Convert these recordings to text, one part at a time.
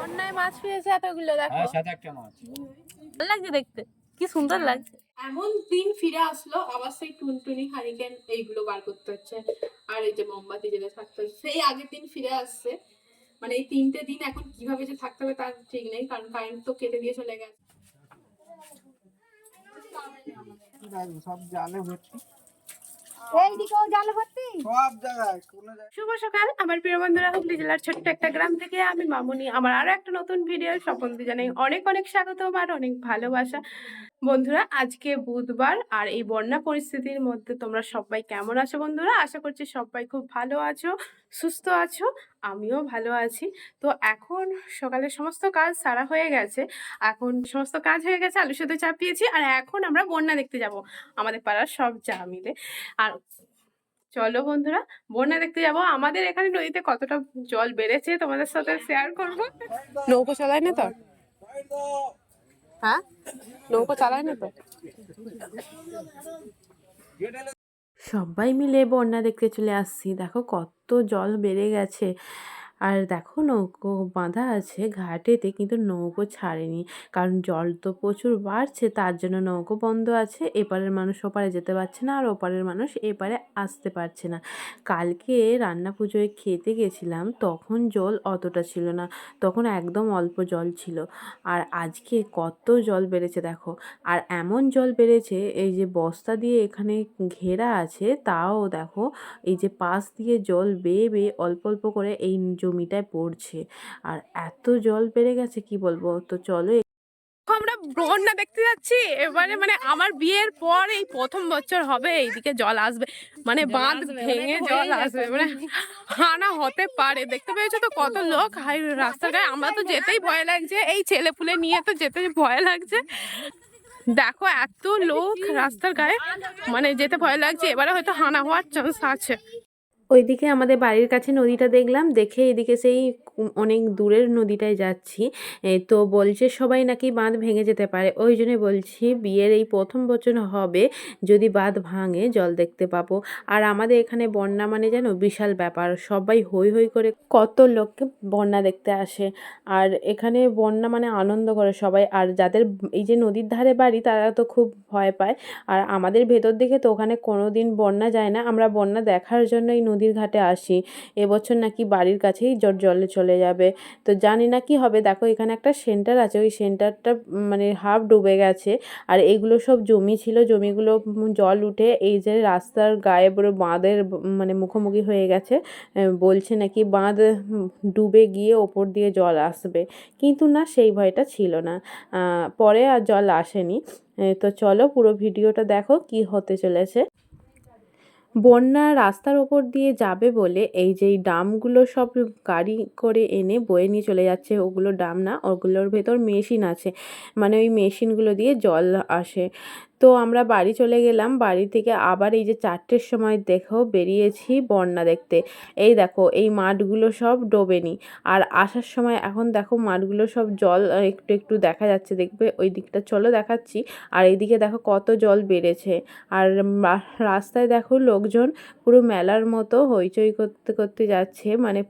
বন্যায় মাছ পেয়েছে এতগুলো দেখো। হ্যাঁ সাত একটা মাছ। ভালো লাগছে দেখতে। কি সুন্দর লাগছে। এমন দিন ফিরে আসলো আবার সেই টুনটুনি হারিকেন এইগুলো বার করতে হচ্ছে। আর এই যে মোমবাতি জেলে থাকতে হচ্ছে সেই আগের দিন ফিরে আসছে। মানে এই তিনটে দিন এখন কীভাবে যে থাকতে হবে তার ঠিক নেই কারণ কারেন্ট তো কেটে দিয়ে চলে গেছে। সব জালে ভর্তি শুভ সকাল। আমার প্রিয় বন্ধুরা হুগলি জেলার ছোট্ট একটা গ্রাম থেকে আমি মামুনি। আমার আরও একটা নতুন ভিডিও সকলকে জানাই অনেক অনেক স্বাগত আর অনেক ভালোবাসা। বন্ধুরা আজকে বুধবার আর এই বন্যা পরিস্থিতির মধ্যে তোমরা সবাই কেমন আছো বন্ধুরা? আশা করছি সবাই খুব ভালো আছো সুস্থ আছো আমিও ভালো আছি। তো এখন সকালে সমস্ত কাজ সারা হয়ে গেছে এখন সমস্ত কাজ হয়ে গেছে আলু সাথে চাপিয়েছি আর এখন আমরা বন্যা দেখতে যাব আমাদের পাড়ার সব যা মিলে। আর চলো বন্ধুরা বন্যা দেখতে যাব। আমাদের এখানে নদীতে কতটা জল বেড়েছে তোমাদের সাথে শেয়ার করব? নৌকো চালায় না তো হ্যাঁ? সবাই মিলে বন্যা দেখতে চলে আসছি। দেখো কত জল বেড়ে গেছে। আর দেখো নৌকো বাঁধা আছে, ঘাটেতে কিন্তু নৌকো ছাড়েনি। কারণ জল তো প্রচুর বাড়ছে, তার জন্য নৌকো বন্ধ আছে। এপারের মানুষ ওপারে যেতে পারছে না, আর ওপারের মানুষ এপারে আসতে পারছে না। কালকে রান্না পুজোয় খেতে গেছিলাম, তখন জল অতটা ছিল না, তখন একদম অল্প জল ছিল। আর আজকে কত জল বেড়েছে দেখো। আর এমন জল বেড়েছে, এই যে বস্তা দিয়ে এখানে ঘেরা আছে, তাও দেখো এই যে পাশ দিয়ে জল বেয়ে বেয়ে অল্প অল্প করে এই জমিটায় পড়ছে। আর এত জল বেড়ে গেছে কি বলব? তো চলো আমরা বন্যা দেখতে যাচ্ছি। এবারে মানে আমার বিয়ের পর এই প্রথম বছর হবে এইদিকে জল আসবে। মানে বাঁধ ভেঙে জল আসবে। মানে হানা হতে পারে। দেখতে পেয়েছ তো কত লোক? হাই রাস্তার গায়ে আমরা তো যেতেই ভয় লাগছে। এই ছেলে পুলে নিয়ে তো যেতে ভয় লাগছে। দেখো এত লোক রাস্তার গায়ে মানে যেতে ভয় লাগছে। এবারে হয়তো হানা হওয়ার চান্স আছে। ওইদিকে আমাদের বাড়ির কাছে নদীটা দেখলাম দেখে এদিকে সেই অনেক দূরের নদীটায় যাচ্ছি। তো বলছে সবাই নাকি বাঁধ ভেঙে যেতে পারে। ওই জন্য বলছি বিয়ের এই প্রথম বছর হবে যদি বাঁধ ভাঙে জল দেখতে পাবো। আর আমাদের এখানে বন্যা মানে যেন বিশাল ব্যাপার। সবাই হই হই করে কত লোককে বন্যা দেখতে আসে। আর এখানে বন্যা মানে আনন্দ করে সবাই। আর যাদের এই যে নদীর ধারে বাড়ি তারা তো খুব ভয় পায়। আর আমাদের ভেতর দিকে তো ওখানে কোনো দিন বন্যা যায় না। আমরা বন্যা দেখার জন্য এই নদীর ঘাটে আসি। এবছর নাকি বাড়ির কাছেই জল জলে চলে যাবে। তো জানি না কি হবে। দেখো, এখানে একটা সেন্টার আছে। ওই সেন্টারটা মানে হাফ ডুবে গেছে। আর এইগুলো সব জমি ছিল। জমিগুলো জল উঠে এই যে রাস্তার গায়ে পুরো বাঁধের মানে মুখোমুখি হয়ে গেছে। বলছে নাকি বাঁধ ডুবে গিয়ে ওপর দিয়ে জল আসবে। কিন্তু না, সেই ভয়টা ছিল না। পরে আর জল আসেনি। তো চলো পুরো ভিডিওটা দেখো কি হতে চলেছে। বন্যা রাস্তার ওপর দিয়ে যাবে বলে এই যে ডামগুলো সব গাড়ি করে এনে বয়ে নিয়ে চলে যাচ্ছে, ওগুলো ডাম না, ওগুলোর ভেতর মেশিন আছে। মানে ওই মেশিনগুলো দিয়ে জল আসে। তো আমরা বাড়ি চলে গেলাম। বাড়ি থেকে আবার এই যে চারটের সময় দেখো বেরিয়েছি বন্যা দেখতে। এই দেখো, এই মাঠগুলো সব ডোবেনি। আর আসার সময় এখন দেখো মাঠগুলো সব জল একটু একটু দেখা যাচ্ছে, দেখবে? ওই দিকটা চলো দেখাচ্ছি। আর এইদিকে দেখো কত জল বেড়েছে। আর রাস্তায় দেখো লোকজন পুরো মেলার মতো হইচই করতে করতে যাচ্ছে। মানে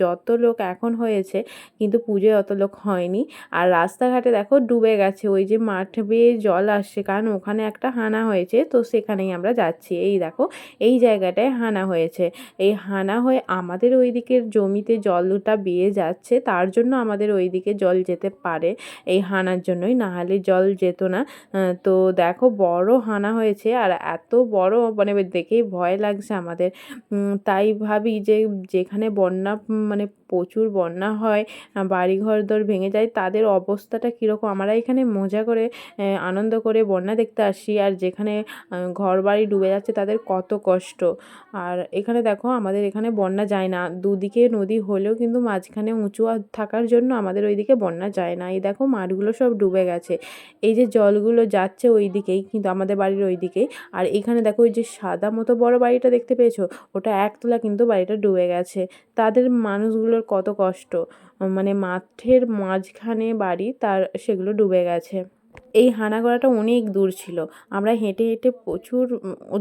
যত লোক এখন হয়েছে, কিন্তু পুজোয় অত লোক হয়নি। আর রাস্তাঘাটে দেখো ডুবে গেছে। ওই যে মাঠ বেয়ে জল আসছে। কারণ ওখানে একটা হানা হয়েছে, তো সেখানেই আমরা যাচ্ছি। এই দেখো, এই জায়গাটায় হানা হয়েছে। এই হানা হয়ে আমাদের ওই দিকের জমিতে জলটা বেয়ে যাচ্ছে, তার জন্য আমাদের ওই দিকে জল যেতে পারে এই হানার জন্যই। না হলে জল যেত না। তো দেখো, বড় হানা হয়েছে আর এত বড় মানে দেখেই ভয় লাগছে আমাদের। তাই ভাবি যে যেখানে বন্যা মানে প্রচুর বন্যা হয় বাড়িঘর দর ভেঙে যায়, তাদের অবস্থাটা কীরকম? আমরা এখানে মজা করে আনন্দ করে বন্যা দেখতে আসি, আর যেখানে ঘর বাড়ি ডুবে যাচ্ছে তাদের কত কষ্ট। আর এখানে দেখো, আমাদের এখানে বন্যা যায় না, দুদিকে নদী হলেও কিন্তু মাঝখানে উঁচু থাকার জন্য আমাদের ওইদিকে বন্যা যায় না। এই দেখো, মাঠগুলো সব ডুবে গেছে। এই যে জলগুলো যাচ্ছে ওই দিকেই কিন্তু আমাদের বাড়ির ওই দিকেই আর এখানে দেখো, ওই যে সাদা মতো বড় বাড়িটা দেখতে পেয়েছ? ওটা একতলা কিন্তু বাড়িটা ডুবে গেছে। তাদের মানুষগুলোর কত কষ্ট। মানে মাঠের মাঝখানে বাড়ি, তার সেগুলো ডুবে গেছে। এই হানাগড়াটা অনেক দূর ছিল। আমরা হেঁটে হেঁটে প্রচুর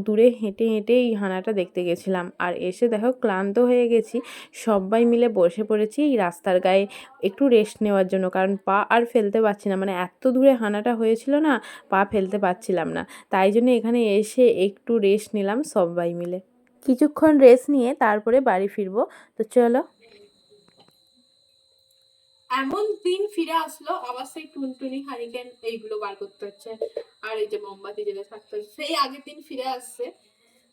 দূরে হেঁটে হেঁটে এই হানাটা দেখতে গেছিলাম। আর এসে দেখো, ক্লান্ত হয়ে গেছি। সবাই মিলে বসে পড়েছি এই রাস্তার গায়ে। একটু রেস্ট নেওয়ার জন্য, কারণ পা আর ফেলতে পারছি না। মানে এত দূরে হানাটা হয়েছিল না, পা ফেলতে পারছিলাম না। তাই জন্য এখানে এসে একটু রেস্ট নিলাম সবাই মিলে। কিছুক্ষণ রেস্ট নিয়ে তারপরে বাড়ি ফিরবো। তো চলো এমন দিন ফিরে আসলো, আবার সেই টুনটুনি হারিকেন এইগুলো বার করতে হচ্ছে। আর এই যে মোমবাতি যেটা থাকতে হচ্ছে, সেই আগের দিন ফিরে আসছে।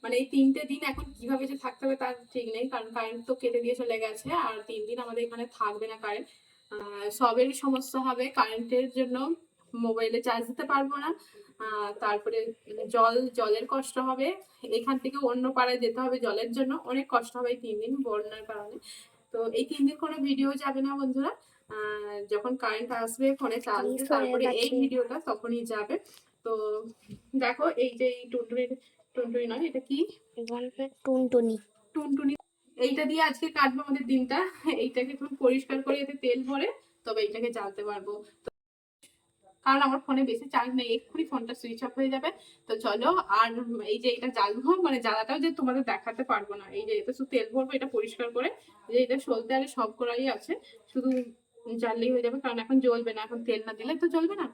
মানে এই তিনটে দিন এখন কীভাবে যে থাকতে হবে তার ঠিক নেই, কারণ কারেন্ট তো কেটে দিয়ে চলে গেছে, আর তিন দিন আমাদের এখানে থাকবে না কারেন্ট সবেরই সমস্যা হবে কারেন্টের জন্য মোবাইলে চার্জ দিতে পারব না। তারপরে জল, জলের কষ্ট হবে। এখান থেকে অন্য পাড়ায় যেতে হবে জলের জন্য, অনেক কষ্ট হবে এই তিন দিন বন্যার কারণে। তো এই তিন দিন কোনো ভিডিও যাবে না বন্ধুরা। যখন কারেন্ট আসবে ফোনে চার্জ তারপরে এই ভিডিওটা তখনই যাবে। তো দেখো এই যে এই টুনটুনির টুনটুনি নয় এটা কি? টুনটুনি। টুনটুনি। এইটা দিয়ে আজকে কাটবো আমাদের দিনটা। এইটাকে তুমি পরিষ্কার করে এতে তেল ভরে তবে এইটাকে জ্বালতে পারব। তো- কারণ আমার ফোনে বেশি চার্জ নেই এক্ষুনি ফোনটা সুইচ অফ হয়ে যাবে। তো চলো আর এই যে এটা জ্বালবো মানে জ্বালাটাও যে তোমাদের দেখাতে পারব না। এই যে এটা শুধু তেল ভরবো এটা পরিষ্কার করে যে এটা সলতে আরে সব করাই আছে। শুধু জ্বাললেই হয়ে যাবে কারণ এখন জ্বলবে না এখন তেল না দিলে তো জ্বলবে না।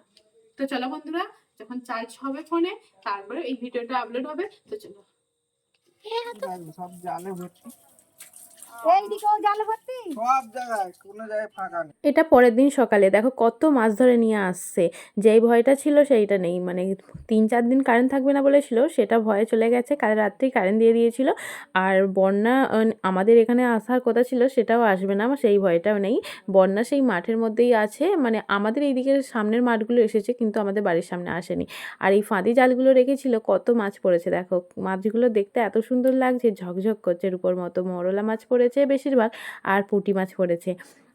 তো চলো বন্ধুরা যখন চার্জ হবে ফোনে তারপরে এই ভিডিওটা আপলোড হবে তো চলো। দেখো, সব জালে ভর্তি। এটা পরের দিন সকালে। দেখো কত মাছ ধরে নিয়ে আসছে। যেই ভয়টা ছিল সেইটা নেই। মানে তিন চার দিন কারেন্ট থাকবে না বলেছিল সেটা ভয়ে চলে গেছে। কাল রাত্রেই কারেন্ট দিয়ে দিয়েছিল। আর বন্যা আমাদের এখানে আসার কথা ছিল সেটাও আসবে না। আমার সেই ভয়টাও নেই। বন্যা সেই মাঠের মধ্যেই আছে। মানে আমাদের এইদিকে সামনের মাঠগুলো এসেছে কিন্তু আমাদের বাড়ির সামনে আসেনি। আর এই ফাঁদি জালগুলো রেখেছিল কত মাছ পড়েছে। দেখো মাছগুলো দেখতে এত সুন্দর লাগছে। ঝকঝক করছে রূপোর মতো। মরলা মাছ পড়েছে বেশিরভাগ আর পুঁটি মাছ পড়েছে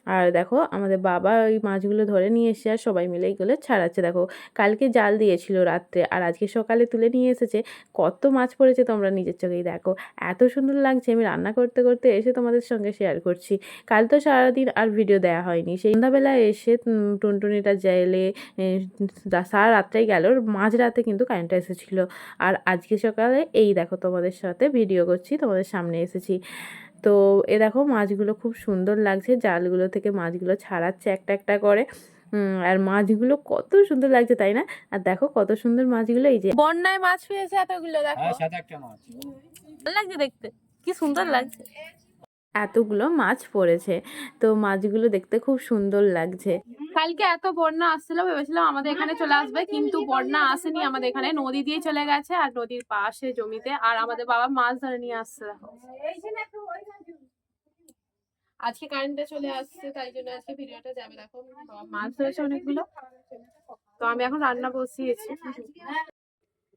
আর দেখো, আমাদের বাবা ওই মাছগুলো ধরে নিয়ে এসে আর সবাই মিলে এইগুলো ছাড়াচ্ছে। দেখো, কালকে জাল দিয়েছিল রাত্রে আর আজকে সকালে তুলে নিয়ে এসেছে। কত মাছ পড়েছে তোমরা নিজের চোখেই দেখো। এত সুন্দর লাগছে, আমি রান্না করতে করতে এসে তোমাদের সঙ্গে শেয়ার করছি। কাল তো সারাদিন আর ভিডিও দেওয়া হয়নি। সেই সন্ধ্যাবেলা এসে টুনটুনিটা জেলে সারা রাত্রেই গেল। মাঝ রাতে কিন্তু কারেন্টটা এসেছিল। আর আজকে সকালে এই দেখো তোমাদের সাথে ভিডিও করছি, তোমাদের সামনে এসেছি। তো এ দেখো মাছগুলো খুব সুন্দর লাগছে। জালগুলো থেকে মাছগুলো ছাড়াচ্ছে একটা একটা করে। আর মাছগুলো কত সুন্দর লাগছে তাই না? আর দেখো কত সুন্দর মাছগুলো এই যে বন্যায় মাছ পেয়েছে এতগুলো দেখো। হ্যাঁ সাথে একটা মাছ। ভালো লাগছে দেখতে। কি সুন্দর লাগছে। এতগুলো মাছ পড়েছে তো মাছগুলো দেখতে খুব সুন্দর লাগছে। কালকে এত বন্যা আসছিল ভেবেছিলাম আমাদের এখানে চলে আসবে কিন্তু বন্যা আসেনি। আমাদের এখানে নদী দিয়ে চলে গেছে আর নদীর পাশে জমিতে আর আমাদের বাবা মাছ ধরে নিয়ে আসছে দেখো। আজকে কারেন্টে চলে আসছে, তাই জন্য আজকে ভিডিওটা যাবে। দেখো, মাছ ধরেছে অনেকগুলো। তো আমি এখন রান্না বসিয়েছি।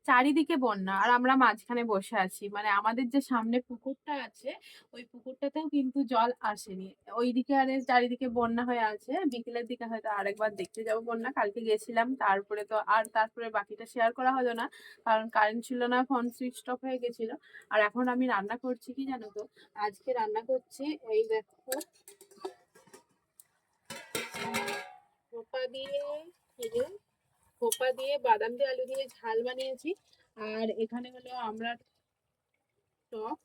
চারিদিকে বন্যা আর আমরা মাঝখানে বসে আছি। মানে আমাদের যে সামনে পুকুরটা আছে, ওই পুকুরটাতেও কিন্তু জল আসেনি। ওইদিকে আরে চারিদিকে বন্যা হয়ে আছে। বিকেলের দিকে হয়তো আরেকবার দেখতে যাব বন্যা। কালকে গেছিলাম, তারপরে তো আর তারপরে বাকিটা শেয়ার করা হলো না। কারণ কারেন্ট ছিল না ফোন সুইচ অফ হয়ে গেছিল। আর এখন আমি রান্না করছি, কি জানো তো? আজকে রান্না করছি এই দেখো দিয়ে খোপা দিয়ে বাদাম দিয়ে আলু দিয়ে ঝাল বানিয়েছি। আর এখানে হলো আমরা টক,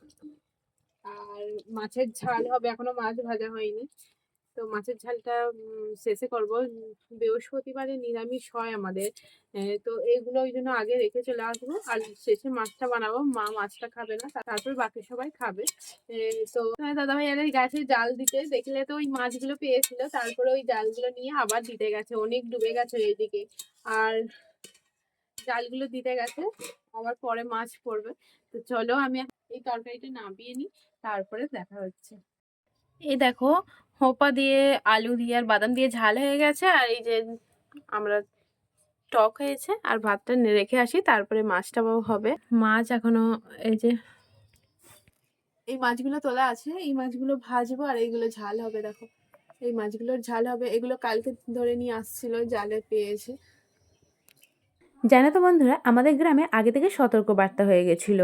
আর মাছের ঝাল হবে, এখনও মাছ ভাজা হয়নি। তো মাছের ঝালটা শেষে করব। বৃহস্পতিবারে নিরামিষ হয় আমাদের। তো এইগুলো ওই জন্য আগে রেখে চলে আসব। আর শেষে মাছটা বানাবো। মা মাছটা খাবে না, তারপর বাকি সবাই খাবে। তো দাদা ভাই এর গেছে জাল দিতে দেখলে তো ওই মাছগুলো পেয়েছিল। তারপরে ওই জালগুলো নিয়ে আবার দিতে গেছে। অনেক ডুবে গেছে এইদিকে। আর জালগুলো দিতে গেছে। আবার পরে মাছ পড়বে। তো চলো আমি এই তরকারিটা নামিয়ে নিই। তারপরে দেখা হচ্ছে। এই দেখো, হোপা দিয়ে আলু দিয়ে আর বাদাম দিয়ে ঝাল হয়ে গেছে, আর এই যে আমরা টক হয়েছে, আর ভাতটা রেখে আসি, তারপরে মাছটা হবে। মাছ এখনও এই যে এই মাছগুলো তোলা আছে, এই মাছগুলো ভাজবো, আর এইগুলো ঝাল হবে, দেখো। এই মাছগুলোর ঝাল হবে, এগুলো কালকে ধরে নিয়ে আসছিল, জালে পেয়েছে। জানো তো বন্ধুরা, আমাদের গ্রামে আগে থেকে সতর্কবার্তা হয়ে গেছিল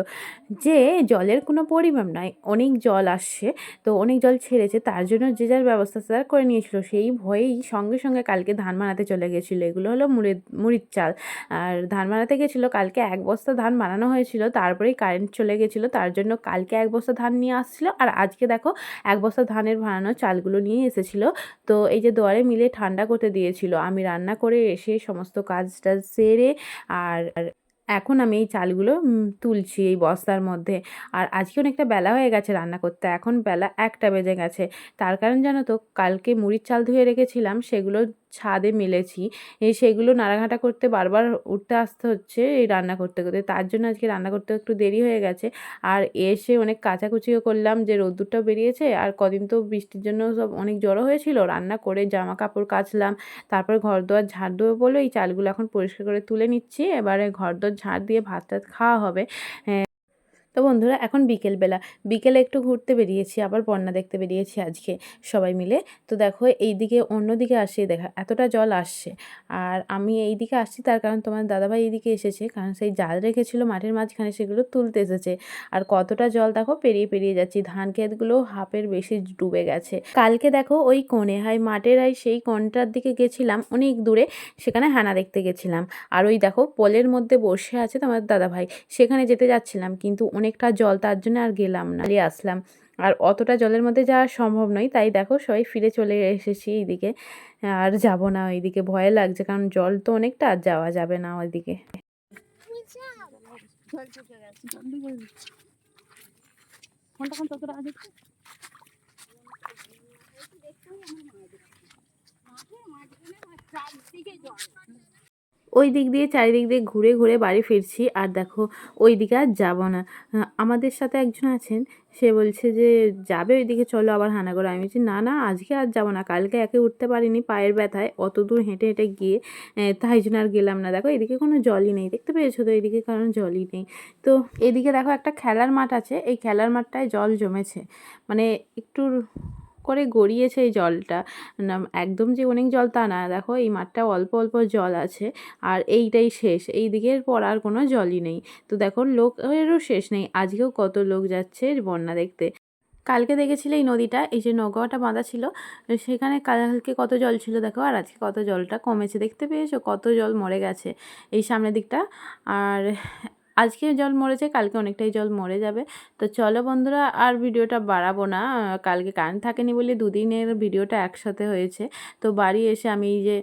যে জলের কোনো পরিমাণ নাই, অনেক জল আসছে, তো অনেক জল ছেড়েছে, তার জন্য যে যার ব্যবস্থা তারা করে নিয়েছিল, সেই ভয়েই সঙ্গে সঙ্গে কালকে ধান বানাতে চলে গেছিল। এগুলো হলো মুড়ির মুড়ির চাল। আর ধান বানাতে গেছিল, কালকে এক বস্তা ধান বানানো হয়েছিল, তারপরেই কারেন্ট চলে গেছিল, তার জন্য কালকে এক বস্তা ধান নিয়ে আসছিল, আর আজকে দেখো এক বস্তা ধানের বানানো চালগুলো নিয়ে এসেছিল। তো এই যে দোয়ারে মিলে ঠান্ডা করতে দিয়েছিল, আমি রান্না করে এসে সমস্ত কাজ টাজ সেরে আর এখন আমি এই চালগুলো তুলছি এই বস্তার মধ্যে। আর আজকে অনেকটা বেলা হয়ে গেছে রান্না করতে, এখন বেলা একটা বেজে গেছে। তার কারণ জানো তো, কালকে মুড়ির চাল ধুয়ে রেখেছিলাম, সেগুলো ছাদে মেলেছি। সেগুলো নাড়াঘাটা করতে বারবার উঠতে আসতে হচ্ছে এই রান্না করতে করতে। তার জন্য আজকে রান্না করতে একটু দেরি হয়ে গেছে। আর এসে অনেক কাচাকুচিও করলাম যে রোদ্দুরটাও বেরিয়েছে। আর কদিন তো বৃষ্টির জন্য সব অনেক জড়ো হয়েছিল। রান্না করে জামা কাপড় কাচলাম। তারপর ঘর দোয়ার ঝাড় দেবো বলে এই চালগুলো এখন পরিষ্কার করে তুলে নিচ্ছি। এবারে ঘর দোয়ার ঝাড় দিয়ে ভাত টাত খাওয়া হবে। তো বন্ধুরা, এখন বিকেলবেলা। বিকেলে একটু ঘুরতে বেরিয়েছি, আবার বন্যা দেখতে বেরিয়েছি আজকে সবাই মিলে। তো দেখো এই দিকে অন্য দিকে আসে, দেখা, এতটা জল আসছে। আর আমি এই দিকে আসছি তার কারণ তোমার দাদাভাই এইদিকে এসেছে, কারণ সেই জাল রেখেছিল মাঠের মাঝখানে, সেগুলো তুলতে এসেছে। আর কতটা জল দেখো, পেরিয়ে পেরিয়ে যাচ্ছি। ধান ক্ষেতগুলো হাফের বেশি ডুবে গেছে। কালকে দেখো, ওই কোণে, হয়, মাঠের আই সেই কোণটার দিকে গেছিলাম অনেক দূরে, সেখানে হানা দেখতে গেছিলাম। আর ওই দেখো, পোলের মধ্যে বসে আছে তোমার দাদাভাই, সেখানে যেতে যাচ্ছিলাম। কিন্তু অনেকটা জল, তার জন্য আর গেলাম না আসলাম। আর অতটা জলের মধ্যে যাওয়া সম্ভব নয়, তাই দেখো সবাই ফিরে চলে এসেছি এইদিকে। আর যাব না ওইদিকে, ভয় লাগছে, কারণ জল তো অনেকটা, আর যাওয়া যাবে না ওইদিকে। ওই দিক দিয়ে চারিদিক দিয়ে ঘুরে ঘুরে বাড়ি ফিরছি আর দেখো ওই দিকে আর যাব না। আমাদের সাথে একজন আছেন, সে বলছে যে যাবে ওই দিকে চলো আবার হানা করে। আমি বলছি, না না, আজকে আর যাব না। কালকে একে উঠতে পারিনি পায়ের ব্যথায়, অত দূর হেঁটে হেঁটে গিয়ে তাই জন্য আর গেলাম না। দেখো এদিকে কোনো জলই নেই, দেখতে পেয়েছ তো? এদিকে কারণ জলই নেই। তো এদিকে দেখো একটা খেলার মাঠ আছে, এই খেলার মাঠটায় জল জমেছে। মানে একটু করে গড়িয়েছে এই জলটা। একদম যে অনেক জল তা না, দেখো এই মাঠটা অল্প অল্প জল আছে আর এইটাই শেষ। এই দিকের পর আর কোনো জলই নেই। তো দেখো লোকেরও শেষ নেই, আজকেও কত লোক যাচ্ছে বন্যা দেখতে। কালকে দেখেছিলে এই নদীটা, এই যে নৌকাটা বাঁধা ছিল, সেখানে কালকে কত জল ছিল দেখো আর আজকে কত জলটা কমেছে। দেখতে পেয়েছ কত জল মরে গেছে এই সামনের দিকটা। আর আজকে জল মরেছে, কালকে অনেকটাই জল মরে যাবে। তো চলো বন্ধুরা, আর ভিডিওটা বাড়াবো না, কালকে কারেন্ট থাকেনি বলে দুদিনের ভিডিওটা একসাথে হয়েছে। তো বাড়ি এসে আমি এই যে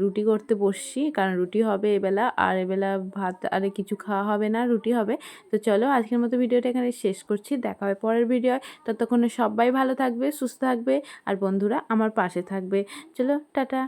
রুটি করতে বসছি, কারণ রুটি হবে এবেলা, আর এবেলা ভাত, আর কিছু খাওয়া হবে না, রুটি হবে। তো চলো আজকের মতো ভিডিওটা এখানে শেষ করছি, দেখা হবে পরের ভিডিও ততক্ষণে সবাই ভালো থাকবে, সুস্থ থাকবে, আর বন্ধুরা আমার পাশে থাকবে। চলো, টাটা।